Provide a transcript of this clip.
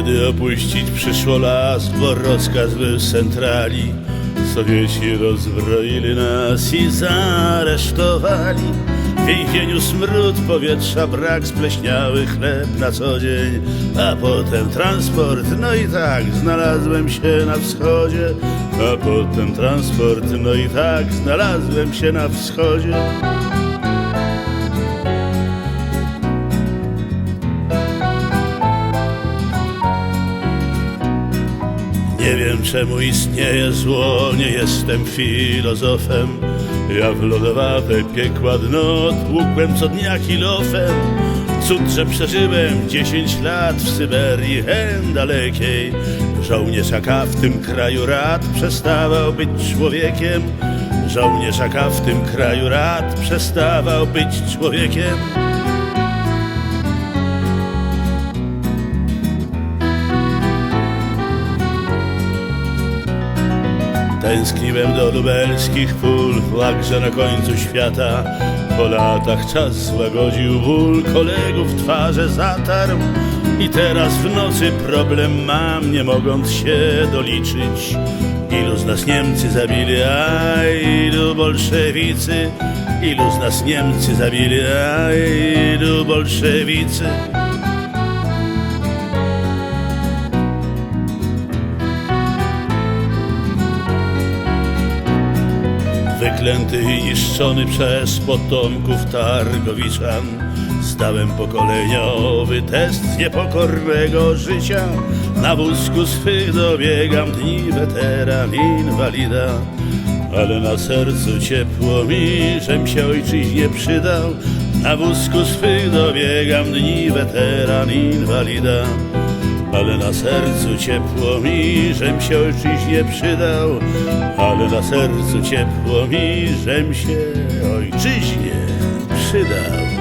Kiedy opuścić przyszło las, bo rozkaz był z centrali, Sowieci rozbroili nas i zaresztowali. W więzieniu smród powietrza, brak spleśniały chleb na co dzień, a potem transport, no i tak znalazłem się na wschodzie, a potem transport, no i tak znalazłem się na wschodzie. Wiem czemu istnieje zło, nie jestem filozofem. Ja w lodowate piekła dno tłukłem co dnia kilofem. Cud, że przeżyłem dziesięć lat w Syberii hen dalekiej. Żołnierz AK w tym kraju rad przestawał być człowiekiem. Żołnierz AK w tym kraju rad przestawał być człowiekiem. Tęskniłem do lubelskich pól, łakże na końcu świata. Po latach czas złagodził ból, kolegów twarze zatarł. I teraz w nocy problem mam, nie mogąc się doliczyć. Ilu z nas Niemcy zabili, a ilu bolszewicy? Ilu z nas Niemcy zabili, a ilu bolszewicy? Wyklęty i niszczony przez potomków Targowiczan. Zdałem pokoleniowy test niepokornego życia. Na wózku swych dobiegam dni weteran inwalida. Ale na sercu ciepło mi, żem się ojczyźnie przydał. Na wózku swych dobiegam dni weteran inwalida ale na sercu ciepło mi, żem się ojczyźnie przydał, ale na sercu ciepło mi, żem się ojczyźnie przydał.